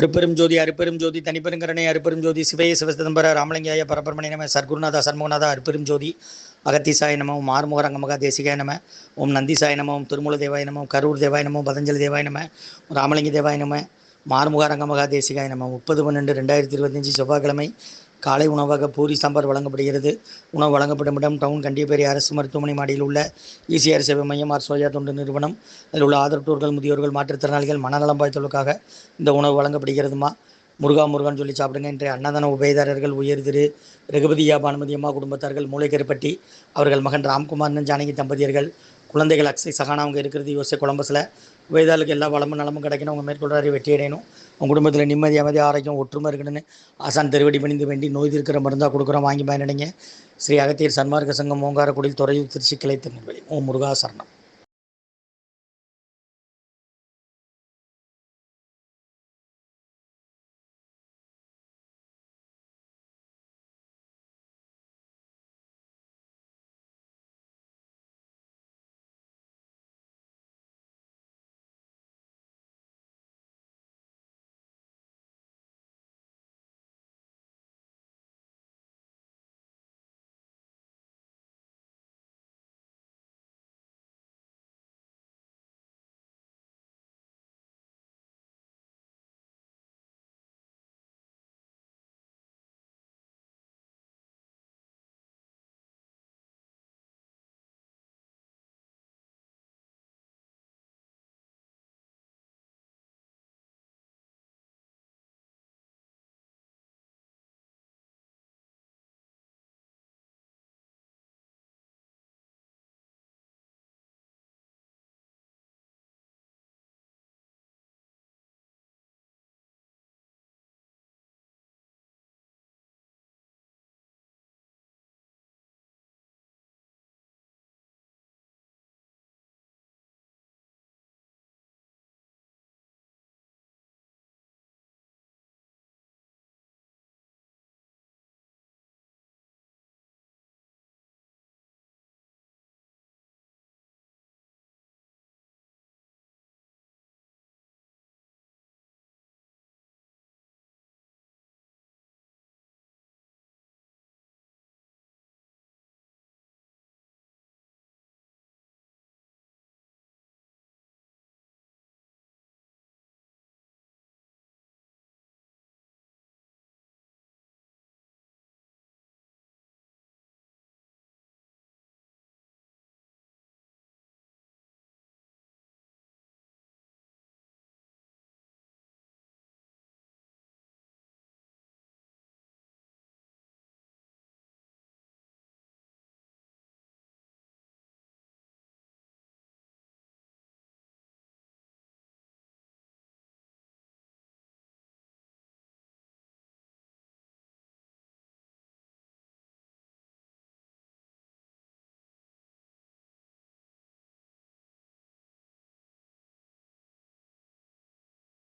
அருப்பெரும் ஜோதி அருப்பெரும் ஜோதி தனிப்பெருங்கரணை அருப்பெரும் ஜோதி சிவைய சிவசிதம்பர ராமலிங்காய பரபரமணி நம சர்க்குருநாதா சண்முகநாதா அருப்பெரும் ஜோதி அகத்தீசாய நம ஓம் தேசிகாய நம ஓம் நந்திசாய நம ஓம் திருமூல தேவாய நம கரூர் தேவாய நம பதஞ்சலி தேவாய நம ராமலிங்க தேவாய நம மாறுமுக ரங்கமகா தேசிகாய நம முப்பது பன்னெண்டு ரெண்டாயிரத்தி இருபத்தஞ்சி செவ்வாய்க்கிழமை காலை உணவாக பூரி சாம்பார் வழங்கப்படுகிறது. உணவு வழங்கப்படும் இடம் டவுன் கண்டியப்பேரி அரசு மருத்துவமனை மாடியில் உள்ள இசிஆர் சேவை மையம் ஆர் சோயா தொண்டு நிறுவனம். அதில் உள்ள ஆதரவற்றோர்கள் முதியோர்கள் மாற்றுத்திறனாளிகள் மனநலம் பாய்த்தலுக்காக இந்த உணவு வழங்கப்படுகிறதுமா? முருகா முருகான்னு சொல்லி சாப்பிடுங்க. இன்றைய அன்னதான உபயதாரர்கள் உயர் திரு ரகுபதியா பானுமதி அம்மா குடும்பத்தார்கள் மூளைக்கருப்பட்டி அவர்கள் மகன் ராம்குமார் ஜானகி தம்பதியர்கள் குழந்தைகள் அக்ஸை சகானா அவங்க இருக்கிறது யோசிச்ச கொலம்பஸில். உபயதாரர்களுக்கு எல்லா வளமும் நலமும் கிடைக்கணும். அவங்க மேற்கொள்றாரு வெற்றி அடையணும். உங்கள் குடும்பத்தில் நிம்மதி அமைதி ஆரோக்கியம் ஒற்றுமை இருக்கணும்னு ஆசான் திருவடி பணிந்து வேண்டி நோய் இருக்கிற மருந்தாக கொடுக்குறோம் வாங்கி பயனடைங்க. ஸ்ரீ அகத்தியர் சன்மார்க்க சங்கம் ஓங்காரக்குடியில் துறையூர் திருச்சி கிளை திருநெல்வேலி ஓம் முருகா சரணம்.